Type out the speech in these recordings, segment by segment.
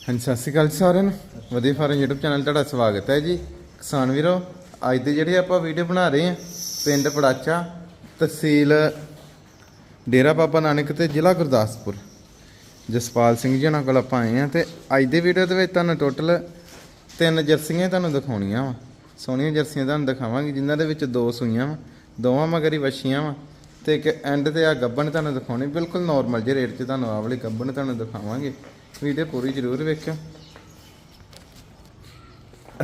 ਹਾਂਜੀ, ਸਤਿ ਸ਼੍ਰੀ ਅਕਾਲ ਜੀ ਸਾਰਿਆਂ ਨੂੰ। ਵਧੀਆ ਫਾਰਮ YouTube ਚੈਨਲ ਤੁਹਾਡਾ ਸਵਾਗਤ ਹੈ ਜੀ। ਕਿਸਾਨ ਵੀਰੋ, ਅੱਜ ਦੇ ਜਿਹੜੇ ਆਪਾਂ ਵੀਡੀਓ ਬਣਾ ਰਹੇ ਹਾਂ, ਪਿੰਡ ਪੜਾਚਾ, ਤਹਿਸੀਲ ਡੇਰਾ ਬਾਬਾ ਨਾਨਕ ਤੇ ਜ਼ਿਲ੍ਹਾ ਗੁਰਦਾਸਪੁਰ। ਜਸਪਾਲ ਸਿੰਘ ਜੀ ਉਹਨਾਂ ਕੋਲ ਆਪਾਂ ਆਏ ਹਾਂ ਤੇ ਅੱਜ ਦੇ ਵੀਡੀਓ ਦੇ ਵਿੱਚ ਤੁਹਾਨੂੰ ਟੋਟਲ ਤਿੰਨ ਜਰਸੀਆਂ ਤੁਹਾਨੂੰ ਦਿਖਾਉਣੀਆਂ ਵਾ। ਸੋਹਣੀਆਂ ਜਰਸੀਆਂ ਤੁਹਾਨੂੰ ਦਿਖਾਵਾਂਗੇ, ਜਿਨ੍ਹਾਂ ਦੇ ਵਿੱਚ ਦੋ ਸੂਈਆਂ ਵਾ, ਦੋਵਾਂ ਮਗਰੀ ਵੱਛੀਆਂ ਵਾ ਤੇ ਇੱਕ ਐਂਡ ਤੇ ਆ ਗੱਬਣ ਤੁਹਾਨੂੰ ਦਿਖਾਉਣੀ, ਬਿਲਕੁਲ ਨਾਰਮਲ ਜਿਹੇ ਰੇਟ 'ਚ ਤੁਹਾਨੂੰ ਆਹ ਵਾਲੀ ਗੱਬਣ ਤੁਹਾਨੂੰ ਦਿਖਾਵਾਂਗੇ। ਵੀਡੀਓ ਪੂਰੀ ਜ਼ਰੂਰ ਵੇਖਿਓ।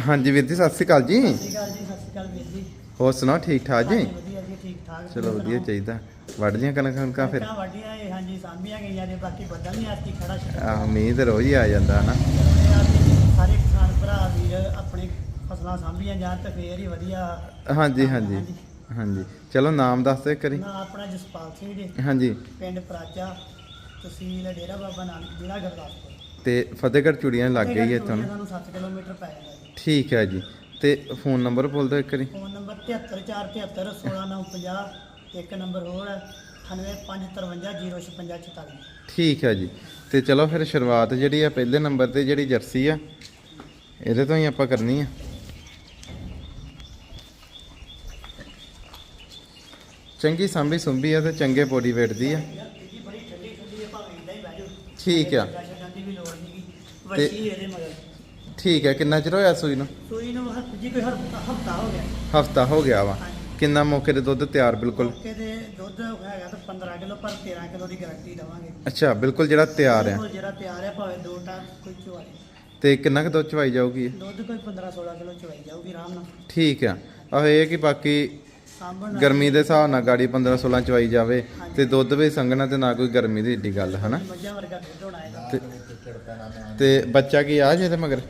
ਹਾਂਜੀ ਵੀਰ ਜੀ ਸਤਿ ਸ਼੍ਰੀ ਅਕਾਲ ਜੀ। ਸਤਿ ਸ਼੍ਰੀ ਅਕਾਲ ਜੀ ਸਤਿ ਸ਼੍ਰੀ ਅਕਾਲ ਵੀਰ ਜੀ। ਹੋਰ ਸੁਣਾਓ ਠੀਕ ਠਾਕ ਜੀ? ਹਾਂਜੀ, ਵਧੀਆ ਜੀ ਠੀਕ ਠਾਕ। ਚਲੋ ਵਧੀਆ ਚਾਹੀਦਾ। ਵੱਢ ਲੀਆਂ ਕਣਕਾਂ ਕਣਕਾਂ ਫਿਰ? ਕਣਕਾਂ ਇਹ ਹਾਂਜੀ ਸਾਂਭੀਆਂ ਗਈਆਂ ਨੇ ਬਾਕੀ ਬੱਦਲ ਨਹੀਂ ਆਸਤੀ ਖੜਾ ਛੱਡਿਆ। ਆਹ ਮੀਂਹ ਤੇ ਰੋਜ਼ ਹੀ ਆ ਜਾਂਦਾ ਹਨਾ? ਸਾਰੇ ਕਿਸਾਨ ਭਰਾ ਵੀਰ ਆਪਣੇ ਫਸਲਾਂ ਸਾਂਭੀਆਂ ਜਾਣ ਤੇ ਫੇਰ ਹੀ ਵਧੀਆ ਹਾਂਜੀ ਹਾਂਜੀ ਹਾਂਜੀ। ਚਲੋ ਨਾਮ ਦੱਸ ਦਿਓ ਕਰੀ ਨਾ ਆਪਣਾ ਜਸਪਾਲ ਸਿੰਘ ਜੀ। ਹਾਂਜੀ। ਪਿੰਡ ਪ੍ਰਾਚਾ। ਤਹਿਸੀਲ ਡੇਰਾ ਬਾਬਾ ਨਾਨਕ ਜ਼ਿਲ੍ਹਾ ਗੁਰਦਾਸਪੁਰ। ਤੇ ਫਤਿਹਗੜ੍ਹ ਚੂੜੀਆਂ ਲੱਗ ਗਈ ਹੈ ਤੁਹਾਨੂੰ ਸਾਨੂੰ 7 ਕਿਲੋਮੀਟਰ ਪੈ ਜਾਂਦਾ ਜੀ। ਠੀਕ ਹੈ ਜੀ। ਤੇ ਫੋਨ ਨੰਬਰ ਬੋਲ ਦਿਓ ਇੱਕ ਵਾਰੀ। ਫੋਨ ਨੰਬਰ 73473 16950 ਇੱਕ ਨੰਬਰ ਹੋਰ ਹੈ 9855050646 ਠੀਕ ਹੈ ਜੀ। ਤੇ ਚਲੋ ਫਿਰ ਸ਼ੁਰੂਆਤ ਜਿਹੜੀ ਆ ਪਹਿਲੇ ਨੰਬਰ ਤੇ ਜਿਹੜੀ ਜਰਸੀ ਆ ਇਹਦੇ ਤੋਂ ਹੀ ਆਪਾਂ ਕਰਨੀ ਆ। ਚੰਗੀ ਸਾਂਭੀ ਸੁੰਭੀ ਆ ਤੇ ਚੰਗੇ ਬੋਡੀ weight ਦੀ ਆ ਜੀ ਬੜੀ ਠੰਡੀ ਠੰਡੀ ਹੈ ਭਾਵੇਂ ਇਦਾਂ ਹੀ ਬਹਿ ਜਾਓ ਠੀਕ ਆ। ਛੱਡਣ ਦੀ ਵੀ ਲੋੜ ਨਹੀਂ ਵੱਛੀ ਇਹਦੇ ਮਗਰ। ਠੀਕ ਹੈ ਕਿੰਨਾ ਚਿਰ ਹੋਇਆ ਸੂਈ ਨੂੰ? ਸੂਈ ਨੂੰ ਹਫ- ਜੀ ਕੋਈ ਹਫਤਾ ਹੋ ਗਿਆ। ਹਫਤਾ ਹੋ ਗਿਆ ਵਾ। ਕਿੰਨਾ ਮੌਕੇ ਦੇ ਦੁੱਧ ਤਿਆਰ ਬਿਲਕੁਲ? ਮੌਕੇ ਦੇ ਦੁੱਧ ਹੈਗਾ ਤਾਂ 15 ਕਿਲੋ ਪਰ 13 ਕਿਲੋ ਦੀ ਗਾਰੰਟੀ ਦਵਾਂਗੇ। ਅੱਛਾ ਬਿਲਕੁਲ ਜਿਹੜਾ ਤਿਆਰ ਆ। ਬਿਲਕੁਲ ਜਿਹੜਾ ਤਿਆਰ ਹੈ ਭਾਵੇਂ ਦੋ ਟਾਈਮ ਕੋਈ ਚਵਾਈ ਤੇ ਕਿੰਨਾ ਕੁ ਦੁੱਧ ਚਵਾਈ ਜਾਊਗੀ? ਇਹ? ਦੁੱਧ ਕੋਈ 15 16 ਕਿਲੋ ਚਵਾਈ ਜਾਊਗੀ ਆਰਾਮ ਨਾਲ। ਠੀਕ ਆ। ਆਹ ਇਹ ਕਿ ਬਾਕੀ ਸਾਂਭਣ ਗਰਮੀ ਦੇ ਹਿਸਾਬ ਨਾਲ ਗਾੜੀ 15 16 ਚਵਾਈ ਜਾਵੇ ਤੇ ਦੁੱਧ ਵੀ ਸੰਘਣਾ ਤੇ ਨਾ ਕੋਈ ਗਰਮੀ ਦੀ ਏਡੀ ਗੱਲ ਹਨਾ? ਮੱਝਾਂ ਵਰਗਾ ਦੁੱਧ ਹੋਣਾ ਇਹਦਾ। ਤੇ ਤੇ ਬੱਚਾ ਕੀ ਆ ਜਿਹਦੇ ਮਗਰ?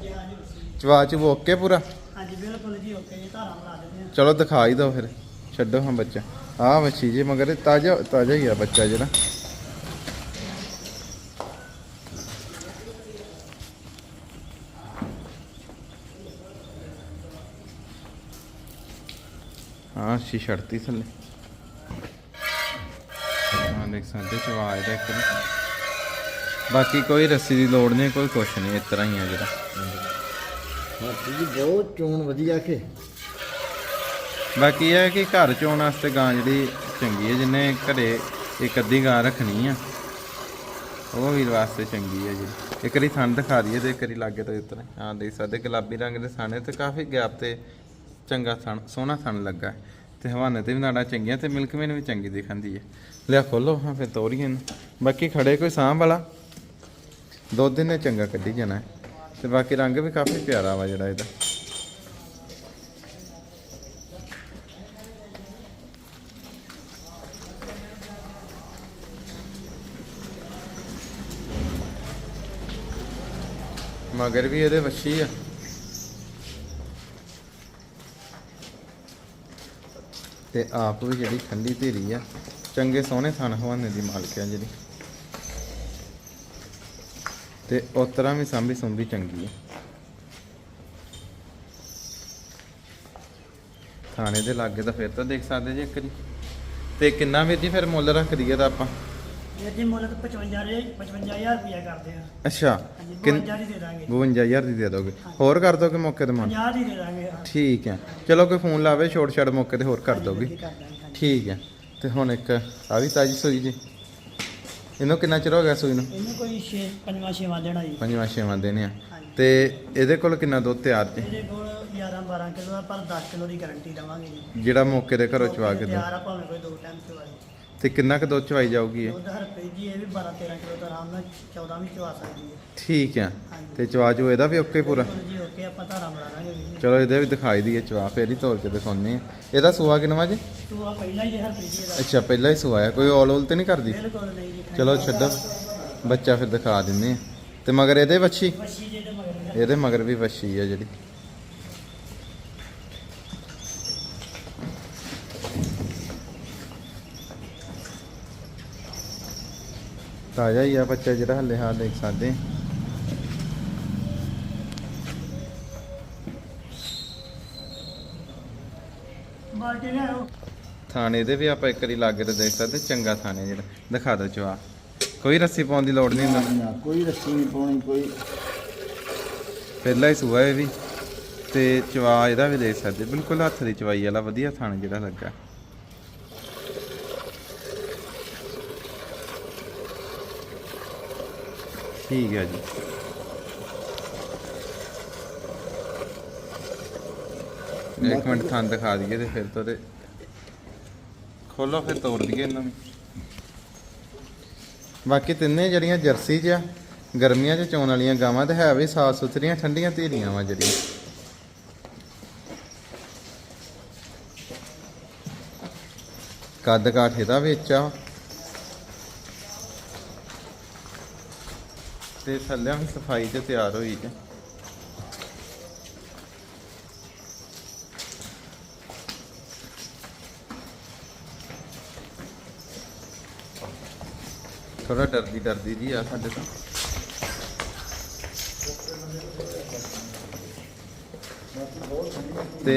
ਚਵਾ ਚ ਓਕੇ ਪੂਰਾ? ਹਾਂਜੀ ਬਿਲਕੁਲ ਜੀ ਓਕੇ ਜੀ ਧਾਰਾਂ ਬਣਾ ਦਿੰਦੇ ਚਲੋ ਦਿਖਾ ਹੀ ਦਿਓ ਫਿਰ। ਛੱਡੋ ਹਾਂ ਬੱਚਾ। ਆਹ ਬੱਚੀ ਜੀ ਮਗਰ ਤਾਜ਼ਾ ਤਾਜ਼ਾ ਹੀ ਆ ਬੱਚਾ ਜਿਹੜਾ। ਹਾਂ ਸ਼ੀ ਛੜਤੀ ਥੱਲੇ। ਹਾਂ ਦੇਖ ਸਕਦੇ ਚਵਾ ਇਹਦਾ ਇੱਕ। ਬਾਕੀ ਕੋਈ ਰੱਸੀ ਦੀ ਲੋੜ ਨਹੀਂ ਕੋਈ ਕੁਛ ਨਹੀਂ ਇਸ ਤਰ੍ਹਾਂ ਹੀ ਆ ਜਿਹੜਾ। ਹਾਥੀ ਜੀ ਬਹੁਤ ਚੋਣ ਵਧੀਆ ਕਿ। ਬਾਕੀ ਇਹ ਹੈ ਕਿ ਘਰ ਚੋਣ ਵਾਸਤੇ ਗਾਂ ਜਿਹੜੀ ਚੰਗੀ ਹੈ ਜਿੰਨੇ ਘਰੇ ਇੱਕ ਅੱਧੀ ਗਾਂ ਰੱਖਣੀ ਆ ਉਹ ਵੀਰ ਵਾਸਤੇ ਚੰਗੀ ਹੈ ਜੀ। ਇੱਕ ਵਾਰੀ ਥਣ ਦਿਖਾ ਦਈਏ ਤੇ ਇੱਕ ਵਾਰੀ ਲਾਗੇ ਤੋਂ ਇੱਧਰ ਹਾਂ ਦੇਖ ਸਕਦੇ ਗੁਲਾਬੀ ਰੰਗ ਦੇ ਸਾਨੇ ਤੇ ਕਾਫੀ ਗੈਪ ਤੇ ਚੰਗਾ ਥਣ ਸੋਹਣਾ ਥਣ ਲੱਗਾ। ਤੇ ਹਵਾਨੇ ਤੇ ਵੀ ਨਾੜਾ ਚੰਗੀਆਂ ਤੇ ਮਿਲਕ ਵੀ ਚੰਗੀ ਦਿਖਾਂਦੀ ਹੈ। ਲਿਆ ਖੋਲੋ, ਹਾਂ, ਫਿਰ ਤੋਰੀਏ ਬਾਕੀ ਖੜੇ ਕੋਈ ਸਾਂਭ ਵਾਲਾ? ਦੁੱਧ ਨੇ ਚੰਗਾ ਕੱਢੀ ਜਾਣਾ ਹੈ। ਤੇ ਬਾਕੀ ਰੰਗ ਵੀ ਕਾਫੀ ਪਿਆਰਾ ਵਾ ਜਿਹੜਾ ਇਹਦਾ। ਮਗਰ ਵੀ ਇਹਦੇ ਵੱਛੀ ਆ। ਤੇ ਆਪ ਵੀ ਜਿਹੜੀ ਠੰਡੀ ਧੀਰੀ ਆ, ਚੰਗੇ ਸੋਹਣੇ ਥਣ ਹਵਾਨੇ ਦੀ ਮਾਲਕ ਆ ਜਿਹੜੀ। ਤੇ ਉਸ ਤਰ੍ਹਾਂ ਵੀ ਸਾਂਭੀ ਸੁੰਭੀ ਚੰਗੀ ਆ। ਥਾਣੇ ਦੇ ਲਾਗੇ ਤਾਂ ਫਿਰ ਤਾਂ ਦੇਖ ਸਕਦੇ ਜੀ ਇੱਕ ਜੀ ਤੇ ਕਿੰਨਾ ਵੀਰ ਜੀ ਫਿਰ ਮੁੱਲ ਰੱਖ ਦਈਏ ਤਾਂ ਆਪਾਂ? ਇਹ ਜੀ ਮੁੱਲ ਤਾਂ 55 ਰੇ 55000 ਰੁਪਇਆ ਕਰਦੇ ਆ। ਅੱਛਾ ਹਾਂਜੀ ਕਿੰਨ 52 ਦੀ ਦੇ ਦਾਂਗੇ। 52000 ਦੀ ਦੇ ਦੋਗੇ। ਹੋਰ ਕਰ ਦੋਗੇ ਮੌਕੇ ਤੇ ਮਨ? 50 ਦੀ ਦੇ ਦਾਂਗੇ ਹਾਂ। ਠੀਕ ਹੈ। ਚਲੋ ਕੋਈ ਫੋਨ ਲਾਵੇ ਛੋਟ ਛੜ ਮੌਕੇ ਤੇ ਹੋਰ ਕਰ ਦੋਗੇ। ਜੀ, ਕਰ ਦਾਂਗੇ ਹਾਂਜੀ। ਠੀਕ ਹੈ। ਤੇ ਹੁਣ ਇੱਕ ਆ ਵੀ ਤਾਜੀ ਸੂਈ ਜੀ। ਇਹਨੂੰ ਕਿੰਨਾ ਚਿਰ ਹੋ ਗਿਆ ਸੂਈ ਨੂੰ? ਇਹਨੂੰ ਕੋਈ 6 ਪੰਜਵਾਂ ਛੇਵਾਂ ਦੇਣਾ ਜੀ। ਪੰਜਵਾਂ ਛੇਵਾਂ ਦਿਨ ਆ। ਹਾਂਜੀ। ਤੇ ਇਹਦੇ ਕੋਲ ਕਿੰਨਾ ਦੁੱਧ ਤਿਆਰ ਜੀ? ਇਹਦੇ ਕੋਲ 11 12 ਕਿਲੋ ਆ ਪਰ 10 ਕਿਲੋ ਦੀ ਗਾਰੰਟੀ ਦਵਾਂਗੇ ਜੀ। ਜਿਹੜਾ ਮੌਕੇ ਦੇ ਘਰੋਂ ਚਵਾ ਕੇ ਦੋ ਤਿਆਰ ਆ ਭਾਵੇਂ ਕੋਈ ਦੋ ਟਾਈਮ ਚਵਾਈ ਤੇ ਕਿੰਨਾ ਕੁ ਦੁੱਧ ਚਵਾਈ ਜਾਊਗੀ ਇਹ? ਦੁੱਧ ਹਰ ਪੇਜ ਜੀ ਇਹ ਵੀ 12 13 ਕਿਲੋ ਦਾ ਆਰਾਮ ਨਾਲ 14 ਵੀ ਚਵਾ ਸਕਦੀ ਹੈ। ਠੀਕ ਹੈ ਹਾਂਜੀ। ਤੇ ਚਵਾ ਜੋ ਇਹਦਾ ਵੀ ਓਕੇ ਪੂਰਾ? ਬਿਲਕੁਲ ਜੀ ਓਕੇ ਆਪਾਂ ਧਾਰਾ ਬਣਾ ਵੀ ਚਲੋ ਇਹਦੇ ਵੀ ਦਿਖਾਈ ਦਈਏ ਚਵਾ ਫੇਰ ਹੀ ਤੋੜ ਕੇ ਦਿਖਾਉਂਦੇ ਆ ਇਹਦਾ ਸੂਆ ਕਿੰਨਵਾ ਜੀ? ਤੂੰ ਆ ਪਹਿਲਾਂ ਹੀ ਹਰ ਪੇਜ ਦਾ ਅੱਛਾ ਪਹਿਲਾਂ ਹੀ ਸੂਆ ਹੈ ਕੋਈ ਔਲ ਔਲ ਤੇ ਨਹੀਂ ਕਰਦੀ? ਬਿਲਕੁਲ ਨਹੀਂ ਜੀ ਚਲੋ ਛੱਡੋ। ਬੱਚਾ ਫਿਰ ਦਿਖਾ ਦਿੰਦੇ ਆ ਤੇ ਮਗਰ ਇਹਦੇ ਵੱਛੀ? ਮੱਛੀ ਜਿਹਦੇ ਮਗਰ। ਇਹਦੇ ਮਗਰ ਵੀ ਵੱਛੀ ਆ ਜਿਹੜੀ। ਤਾਜ਼ਾ ਹੀ ਆ ਬੱਚਾ ਜਿਹੜਾ ਹੱਲੇ ਹਾਂ ਦੇਖ ਸਕਦੇ ਆ। ਬਾਲਟੀ ਲੈ ਆਓ। ਥਾਣੇ ਦੇ ਵੀ ਆਪਾਂ ਇੱਕ ਵਾਰੀ ਲਾਗੇ ਤੇ ਦੇਖ ਸਕਦੇ ਚੰਗਾ ਥਾਣੇ ਜਿਹੜਾ। ਦਿਖਾ ਦਿਓ ਚਵਾ ਕੋਈ ਰੱਸੀ ਪਾਉਣ ਦੀ ਲੋੜ ਨਹੀਂ ਹੁੰਦਾ। ਨਾ ਕੋਈ ਰੱਸੀ ਨਹੀਂ ਪਾਉਣੀ ਕੋਈ। ਪਹਿਲਾ ਹੀ ਸੂਆ ਇਹ ਵੀ। ਤੇ ਚਵਾ ਇਹਦਾ ਵੀ ਦੇਖ ਸਕਦੇ ਬਿਲਕੁਲ ਹੱਥ ਦੀ ਚਵਾਈ ਵਾਲਾ ਵਧੀਆ ਥਣ ਜਿਹੜਾ ਲੱਗਾ। ਠੀਕ ਹੈ ਜੀ। ਇੱਕ ਮਿੰਟ ਥਣ ਦਿਖਾ ਦਈਏ ਤੇ ਫਿਰ ਤੋਂ ਤੇ ਖੋਲੋ ਫਿਰ ਤੋੜ ਦਈਏ ਇਹਨਾਂ ਨੂੰ। ਬਾਕੀ ਤਿੰਨੇ ਜਿਹੜੀਆਂ ਜਰਸੀ 'ਚ ਆ ਗਰਮੀਆਂ 'ਚ ਚੋਣ ਵਾਲੀਆਂ ਗਾਵਾਂ ਤੇ ਹੈ ਵੀ ਸਾਫ਼ ਸੁਥਰੀਆਂ ਠੰਡੀਆਂ ਧੀਰੀਆਂ ਵਾ ਜਿਹੜੀਆਂ। ਕੱਦ ਕਾਠ ਇਹਦਾ ਵਿੱਚ ਆ। ਤੇ ਥੱਲਿਆਂ ਵੀ ਸਫ਼ਾਈ ਤੇ ਤਿਆਰ ਹੋਈ ਤੇ ਥੋੜਾ ਡਰਦੀ ਡਰਦੀ ਜੀ ਆ ਸਾਡੇ ਤੋਂ। ਤੇ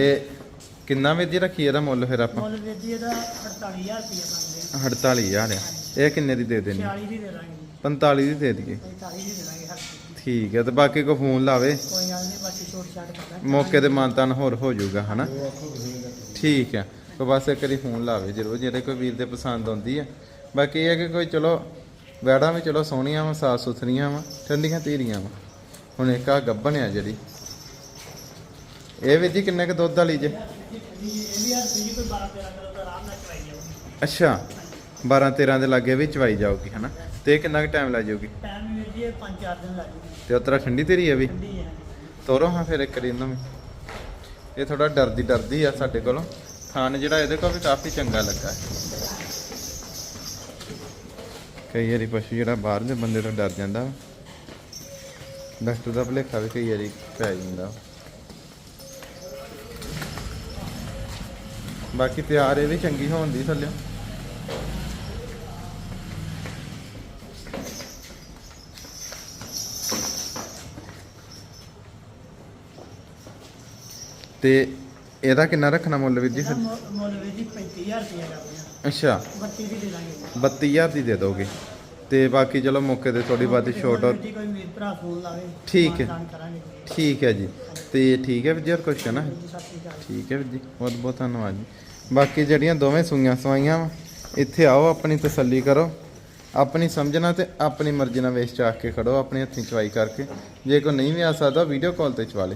ਕਿੰਨਾ ਜੀ ਰੱਖੀ ਇਹਦਾ ਮੁੱਲ ਫਿਰ ਆਪਾਂ? ਮੁੱਲ ਵੀਰ ਜੀ ਇਹਦਾ 48000 ਰੁਪਏ ਬਣਦੇ 48000 ਆ। ਇਹ ਕਿੰਨੇ ਦੀ ਦੇ ਦੇਣੀ? 46 ਦੀ ਦੇ ਦਾਂਗੇ 45 ਦੀ ਦੇ ਦਈਏ। 45 ਦੀ ਦੇ ਦਾਂਗੇ ਠੀਕ ਹੈ ਤੇ ਬਾਕੀ ਕੋ ਫੋਨ ਲਾਵੇ? ਕੋਈ ਗੱਲ ਨਹੀਂ ਬਾਕੀ ਛੋਟ ਛਾਟ ਕਰਦਾ। ਮੌਕੇ ਤੇ ਮਾਨਤਾਨ ਹੋਰ ਹੋ ਜਾਊਗਾ ਹਨਾ? ਠੀਕ ਹੈ ਤਾਂ ਬਸ ਇੱਕ ਵਾਰੀ ਫੋਨ ਲਾਵੇ ਜਰੂਰ ਜਿਹੜੇ ਕੋਈ ਵੀਰ ਦੇ ਪਸੰਦ ਆਉਂਦੀ ਆ। ਬਾਕੀ ਇਹ ਹੈ ਕਿ ਕੋਈ ਚਲੋ ਵੈੜਾਂ ਵੀ ਚਲੋ ਸੋਹਣੀਆਂ ਵਾ ਸਾਫ਼ ਸੁਥਰੀਆਂ ਵਾ ਠੰਡੀਆਂ ਧੀਰੀਆਂ ਵਾ। ਹੁਣ ਇੱਕ ਆ ਗੱਬਣ ਆ ਜਿਹੜੀ। ਇਹ ਵੀ ਜੀ ਕਿੰਨੇ ਕ ਦੁੱਧ ਵਾਲੀ ਜੇ? ਇਹ ਵੀ ਯਾਰ ਜੀ ਕੋਈ 12 13 ਕਿਲੋ ਦਾ ਆਰਾਮ ਨਾਲ ਚਵਾਈ ਜਾਊਗੀ। ਅੱਛਾ। 12 13 ਦੇ ਲਾਗੇ ਵੀ ਚਵਾਈ ਜਾਊਗੀ ਹਨਾ? ਤੇ ਇਹ ਕਿੰਨਾ ਕੁ ਟਾਈਮ ਲੱਗ ਜਾਊਗੀ? ਟਾਈਮ ਵੀਰ ਜੀ 5-4 ਦਿਨ ਲੱਗ ਜੂਗੀ ਤੇ ਉਤਰਾ ਠੰਡੀ ਧੀਰੀ ਆ ਵੀ? ਠੰਡੀ ਹੈ ਤੋਰੋ ਹਾਂ ਫਿਰ ਇੱਕ ਵਾਰੀ ਇਹਨਾਂ ਨੂੰ। ਇਹ ਥੋੜਾ ਡਰਦੀ ਡਰਦੀ ਆ ਸਾਡੇ ਕੋਲੋਂ। ਥਾਨ ਜਿਹੜਾ ਇਹਦੇ ਕੋਲ ਵੀ ਕਾਫੀ ਚੰਗਾ ਲੱਗਾ। ਹੈ ਕਈ ਵਾਰੀ ਪਸ਼ੂ ਜਿਹੜਾ ਬਾਹਰ ਦੇ ਬੰਦੇ ਤੋਂ ਡਰ ਜਾਂਦਾ। ਡਾਕਟਰ ਦਾ ਭੁਲੇਖਾ ਵੀ ਕਈ ਵਾਰੀ ਪੈ ਜਾਂਦਾ। ਬਾਕੀ ਤਿਆਰ ਇਹ ਵੀ ਚੰਗੀ ਹੋਣ ਦੀ ਥੱਲੇ। ਤੇ ਇਹਦਾ ਕਿੰਨਾ ਰੱਖਣਾ ਮੁੱਲ ਵੀਰ ਜੀ ਫਿਰ? ਮੁੱਲ ਵੀਰ ਜੀ 35000 ਰੁਪਏ ਦਾ ਅੱਛਾ। 32 ਦੀ ਦੇ ਦਾਂਗੇ। 32000 ਦੀ ਦੇ ਦੋਗੇ। ਤੇ ਬਾਕੀ ਚਲੋ ਮੌਕੇ ਤੇ ਥੋੜੀ ਬਾਤੀ ਛੋਟ ਕੋਈ ਵੀਰ ਭਰਾ ਫੋਨ ਲਾਵੇ ਠੀਕ ਹੈ। ਠੀਕ ਹੈ ਜੀ। ਤੇ ਠੀਕ ਹੈ ਵੀਰ ਜੀ ਹੋਰ ਕੁਛ ਹੈ ਨਾ? ਠੀਕ ਹੈ ਵੀਰ ਜੀ ਬਹੁਤ ਬਹੁਤ ਧੰਨਵਾਦ ਜੀ। ਬਾਕੀ ਜਿਹੜੀਆਂ ਦੋਵੇਂ ਸੂਈਆਂ ਸਵਾਈਆਂ ਵਾ ਇੱਥੇ ਆਓ ਆਪਣੀ ਤਸੱਲੀ ਕਰੋ। ਆਪਣੀ ਸਮਝਣਾ ਤੇ ਆਪਣੀ ਮਰਜ਼ੀ ਨਾਲ ਵੇਚ ਚਾਕ ਕੇ ਖੜੋ ਆਪਣੀ ਹੱਥੀਂ ਚਵਾਈ ਕਰਕੇ। ਜੇ ਕੋਈ ਨਹੀਂ ਵੀ ਆ ਸਕਦਾ ਵੀਡੀਓ ਕਾਲ ਤੇ ਚਵਾ ਲੇ।